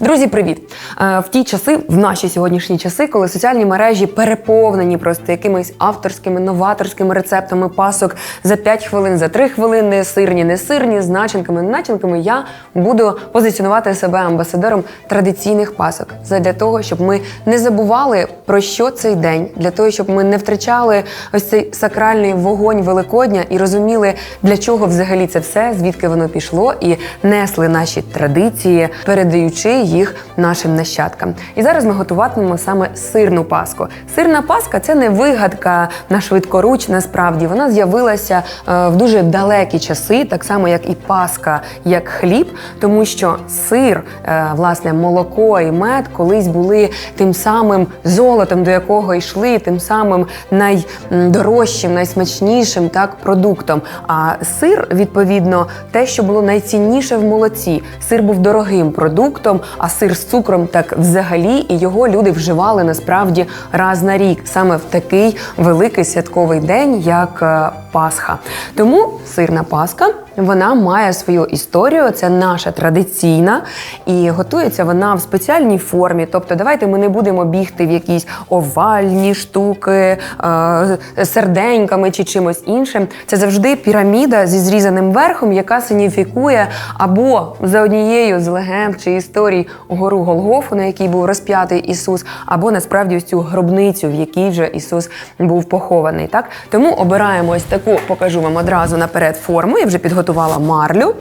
Друзі, привіт! Е, В ті часи, в наші сьогоднішні часи, коли соціальні мережі переповнені просто якимись авторськими новаторськими рецептами пасок за 5 хвилин, за 3 хвилини, сирні, не сирні, з начинками, не начинками, я буду позиціонувати себе амбасадором традиційних пасок. Задля того, щоб ми не забували про що цей день, для того, щоб ми не втрачали ось цей сакральний вогонь Великодня і розуміли, для чого взагалі це все, звідки воно пішло, і несли наші традиції, передаючи їх нашим нащадкам. І зараз ми готуватимемо саме сирну паску. Сирна паска це не вигадка на швидкоруч. Насправді вона з'явилася е, в дуже далекі часи, так само як і паска, як хліб, тому що сир, е, власне, молоко і мед колись були тим самим золотом, до якого йшли, тим самим найдорожчим, найсмачнішим так продуктом. А сир, відповідно, те, що було найцінніше в молоці. Сир був дорогим продуктом, а сир з цукром так взагалі, і його люди вживали насправді раз на рік, саме в такий великий святковий день, як е, Пасха. Тому сирна Пасха. Вона має свою історію, це наша традиційна, і готується вона в спеціальній формі. Тобто, давайте ми не будемо бігти в якісь овальні штуки, е, серденьками чи чимось іншим. Це завжди піраміда зі зрізаним верхом, яка сигніфікує або за однією з легенд чи історій гору Голгофу, на якій був розп'ятий Ісус, або насправді ось цю гробницю, в якій вже Ісус був похований. Так тому обираємо ось таку, покажу вам одразу наперед форму. Я вже підготувала марлю.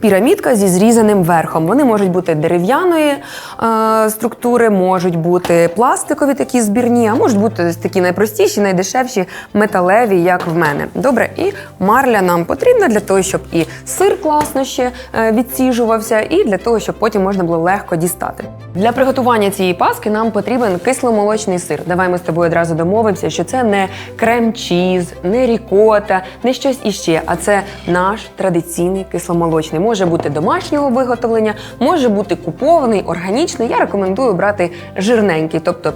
Пірамідка зі зрізаним верхом. Вони можуть бути дерев'яної е, структури, можуть бути пластикові такі збірні, а можуть бути такі найпростіші, найдешевші металеві, як в мене. Добре, і марля нам потрібна для того, щоб і сир класно ще е, відсіжувався, і для того, щоб потім можна було легко дістати. Для приготування цієї паски нам потрібен кисломолочний сир. Давай ми з тобою одразу домовимося, що це не крем-чіз, не рікота, не щось іще, а це наш традиційний кисломолочний. Може бути домашнього виготовлення, може бути купований, органічний. Я рекомендую брати жирненький, тобто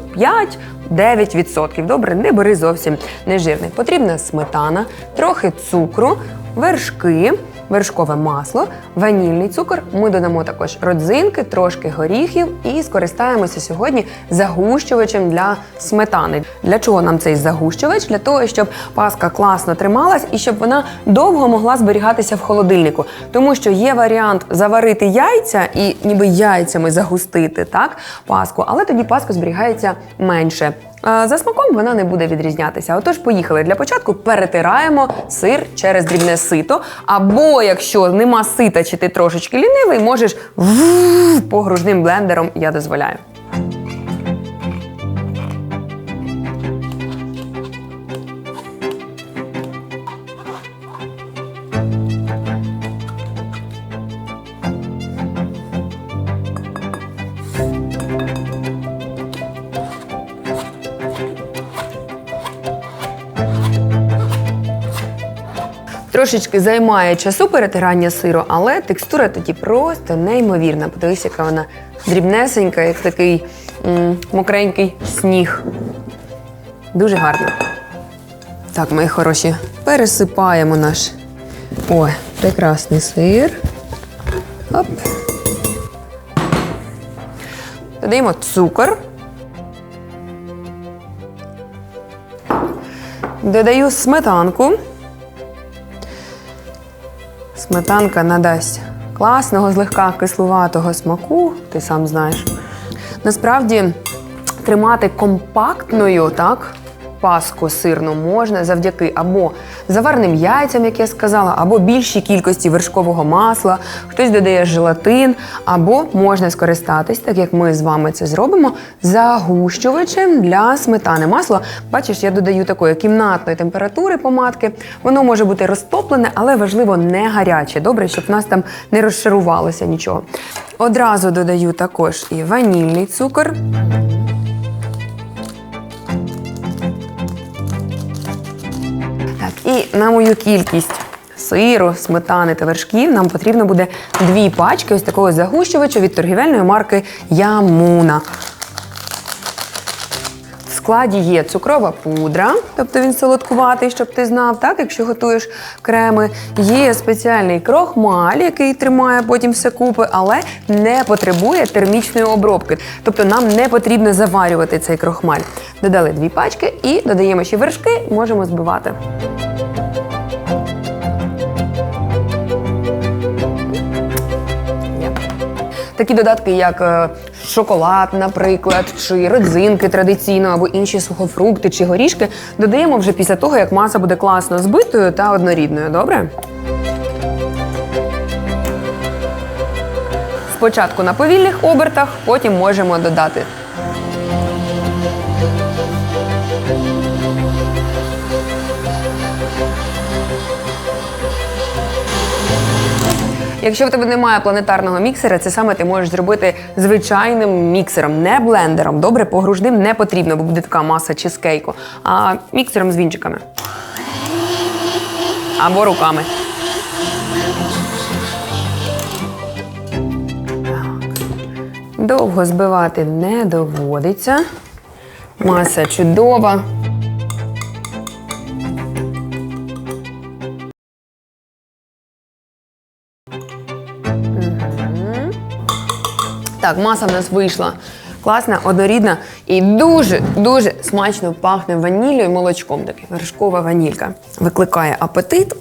5-9%. Добре, не бери зовсім нежирний. Потрібна сметана, трохи цукру, вершки. Вершкове масло, ванільний цукор. Ми додамо також родзинки, трошки горіхів і скористаємося сьогодні загущувачем для сметани. Для чого нам цей загущувач? Для того, щоб паска класно трималась і щоб вона довго могла зберігатися в холодильнику. Тому що є варіант заварити яйця і ніби яйцями загустити так паску, але тоді паска зберігається менше. За смаком вона не буде відрізнятися. Отож, поїхали. Для початку перетираємо сир через дрібне сито. Або якщо нема сита, чи ти трошечки лінивий, можеш погружним блендером, я дозволяю. Трошечки займає часу перетирання сиру, але текстура тоді просто неймовірна. Подивись, яка вона дрібнесенька, як такий м, мокренький сніг. Дуже гарно. Так, мої хороші, пересипаємо наш ой, прекрасний сир. Оп. Додаємо цукор. Додаю сметанку. Сметанка надасть класного, злегка кислуватого смаку, ти сам знаєш. Насправді тримати компактною так, паску сирну можна завдяки або заварним яйцям, як я сказала, або більшій кількості вершкового масла, хтось додає желатин, або можна скористатись, так як ми з вами це зробимо, загущувачем для сметани. Масло, бачиш, я додаю такої кімнатної температури помадки. Воно може бути розтоплене, але важливо не гаряче. Добре, щоб в нас там не розшарувалося нічого. Одразу додаю також і ванільний цукор. І на мою кількість сиру, сметани та вершків нам потрібно буде дві пачки ось такого загущувача від торгівельної марки Ямуна. Складі є цукрова пудра, тобто він солодкуватий, щоб ти знав, так, якщо готуєш креми. Є спеціальний крохмаль, який тримає потім все купи, але не потребує термічної обробки. Тобто нам не потрібно заварювати цей крохмаль. Додали дві пачки і додаємо ще вершки, можемо збивати. Такі додатки, як е, шоколад, наприклад, чи родзинки традиційно, або інші сухофрукти чи горішки, додаємо вже після того, як маса буде класно збитою та однорідною. Добре? Спочатку на повільних обертах, потім можемо додати. Якщо в тебе немає планетарного міксера, це саме ти можеш зробити звичайним міксером, не блендером. Добре, погружним не потрібно, бо буде така маса чизкейку, а міксером з вінчиками. Або руками. Довго збивати не доводиться. Маса чудова. Так, маса в нас вийшла. Класна, однорідна і дуже-дуже смачно пахне ваніллю і молочком. Таке вершкова ванілька. Викликає апетит.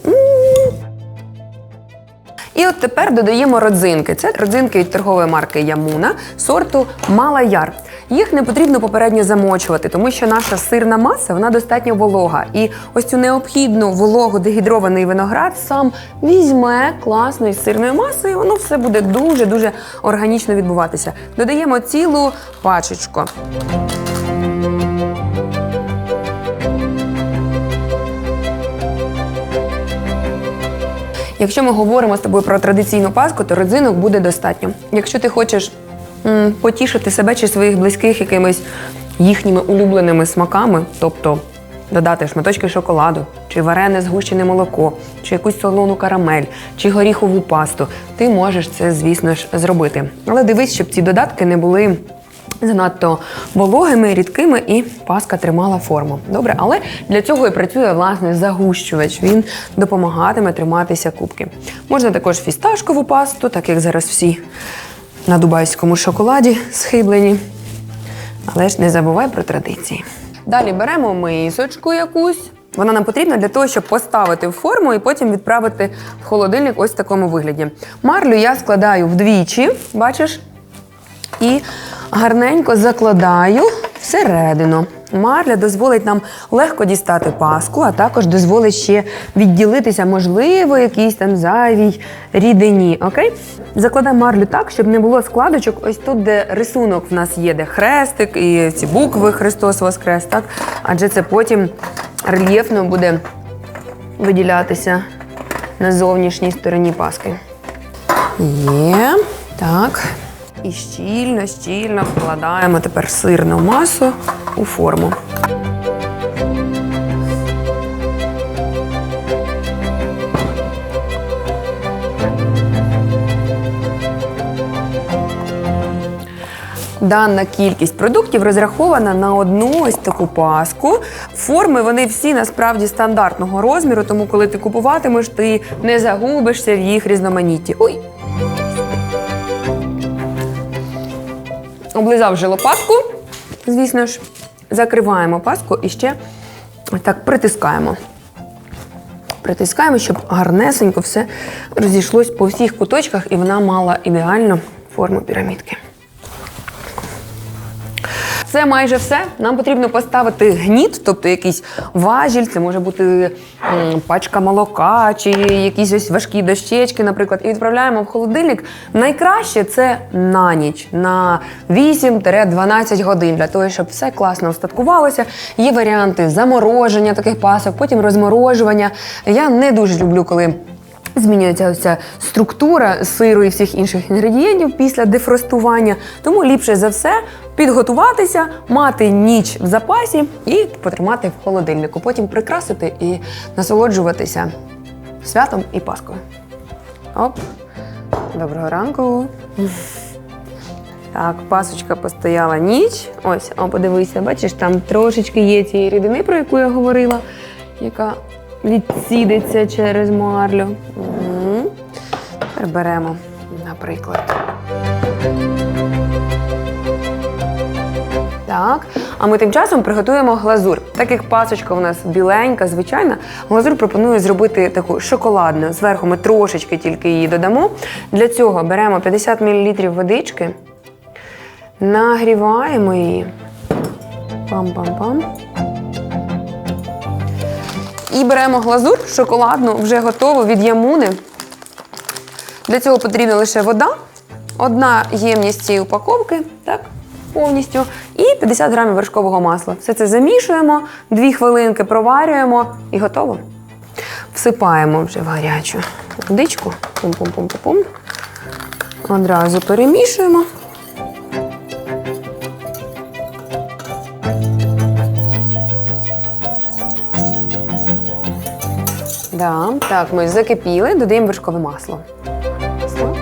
І от тепер додаємо родзинки. Це родзинки від торгової марки Ямуна сорту Малаяр. Їх не потрібно попередньо замочувати, тому що наша сирна маса вона достатньо волога. І ось цю необхідну вологу дегідрований виноград сам візьме класної сирної маси, і воно все буде дуже дуже органічно відбуватися. Додаємо цілу пачечку. Якщо ми говоримо з тобою про традиційну паску, то родзинок буде достатньо. Якщо ти хочеш потішити себе чи своїх близьких якимись їхніми улюбленими смаками, тобто додати шматочки шоколаду, чи варене згущене молоко, чи якусь солону карамель, чи горіхову пасту, ти можеш це, звісно ж, зробити. Але дивись, щоб ці додатки не були занадто вологими, рідкими, і паска тримала форму. Добре, але для цього і працює власне загущувач. Він допомагатиме триматися кубки. Можна також фісташкову пасту, так як зараз всі на дубайському шоколаді схиблені. Але ж не забувай про традиції. Далі беремо мисочку якусь. Вона нам потрібна для того, щоб поставити в форму і потім відправити в холодильник ось в такому вигляді. Марлю я складаю вдвічі, бачиш, і гарненько закладаю всередину. Марля дозволить нам легко дістати паску, а також дозволить ще відділитися, можливо, якійсь там зайвій рідині. Окей? Закладаємо марлю так, щоб не було складочок. Ось тут, де рисунок в нас є, де хрестик і ці букви Христос Воскрес, так? Адже це потім рельєфно буде виділятися на зовнішній стороні паски. Є. Так. І щільно, щільно вкладаємо тепер сирну масу у форму. Дана кількість продуктів розрахована на одну ось таку паску. Форми вони всі насправді стандартного розміру, тому коли ти купуватимеш, ти не загубишся в їх різноманітті. Ой, облизав вже лопатку, звісно ж, закриваємо паску і ще так притискаємо. Притискаємо, щоб гарнесенько все розійшлось по всіх куточках, і вона мала ідеальну форму пірамідки. Це майже все. Нам потрібно поставити гніт, тобто якийсь важіль, це може бути пачка молока чи якісь ось важкі дощечки, наприклад, і відправляємо в холодильник. Найкраще це на ніч, на 8-12 годин, для того, щоб все класно остаткувалося. Є варіанти замороження таких пасок, потім розморожування. Я не дуже люблю, коли. Змінюється ось ця структура сиру і всіх інших інгредієнтів після дефростування. Тому ліпше за все підготуватися, мати ніч в запасі і потримати в холодильнику. Потім прикрасити і насолоджуватися святом і Паскою. Оп, доброго ранку. Так, пасочка постояла ніч. Ось, о, подивися, бачиш, там трошечки є цієї рідини, про яку я говорила, яка відсідеться через марлю. Тепер беремо, наприклад. Так, а ми тим часом приготуємо глазур. Так як пасочка у нас біленька, звичайна, глазур пропоную зробити таку шоколадну. Зверху ми трошечки тільки її додамо. Для цього беремо 50 мл водички, нагріваємо її. Пам-пам-пам. І беремо глазур шоколадну, вже готову від ямуни. Для цього потрібна лише вода, одна ємність цієї упаковки, так, повністю, і 50 грамів вершкового масла. Все це замішуємо, 2 хвилинки проварюємо і готово. Всипаємо вже в гарячу водичку. Пум-пум-пум-пум. Одразу перемішуємо. Да. Так, ми закипіли, додаємо вершкове масло. Масло.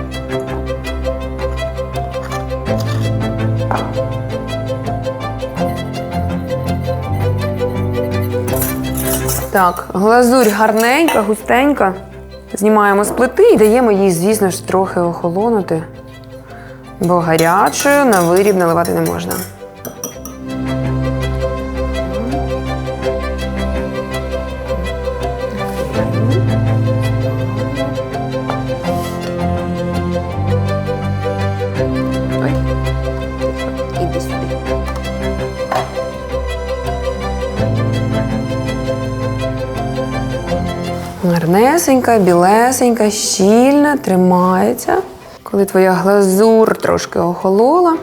Так, глазурь гарненька, густенька. Знімаємо з плити і даємо їй, звісно ж, трохи охолонути. Бо гарячою на виріб наливати не можна. Гарнесенька, білесенька, щільна, тримається. Коли твоя глазур трошки охолола.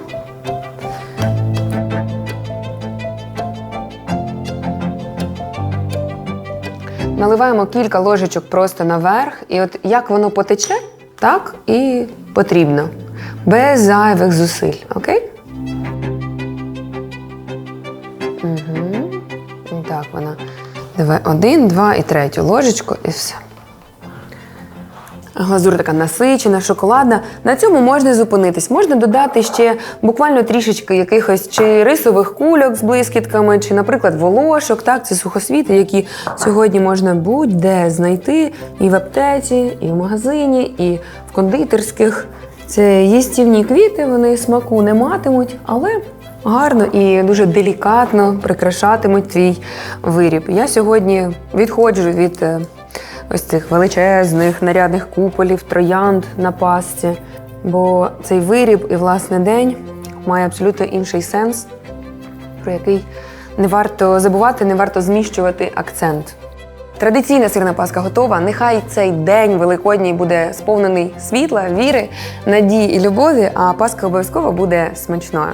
Наливаємо кілька ложечок просто наверх, і от як воно потече, так і потрібно. Без зайвих зусиль. Окей? Давай один, два і третю ложечку, і все. Глазур така насичена, шоколадна. На цьому можна зупинитись. Можна додати ще буквально трішечки якихось чи рисових кульок з блискітками, чи, наприклад, волошок. Так, це сухосвіти, які сьогодні можна будь-де знайти і в аптеці, і в магазині, і в кондитерських. Це їстівні квіти, вони смаку не матимуть, але гарно і дуже делікатно прикрашатимуть твій виріб. Я сьогодні відходжу від е, ось цих величезних нарядних куполів, троянд на пасці, бо цей виріб і власне день має абсолютно інший сенс, про який не варто забувати, не варто зміщувати акцент. Традиційна сирна паска готова. Нехай цей день великодній буде сповнений світла, віри, надії і любові, а паска обов'язково буде смачною.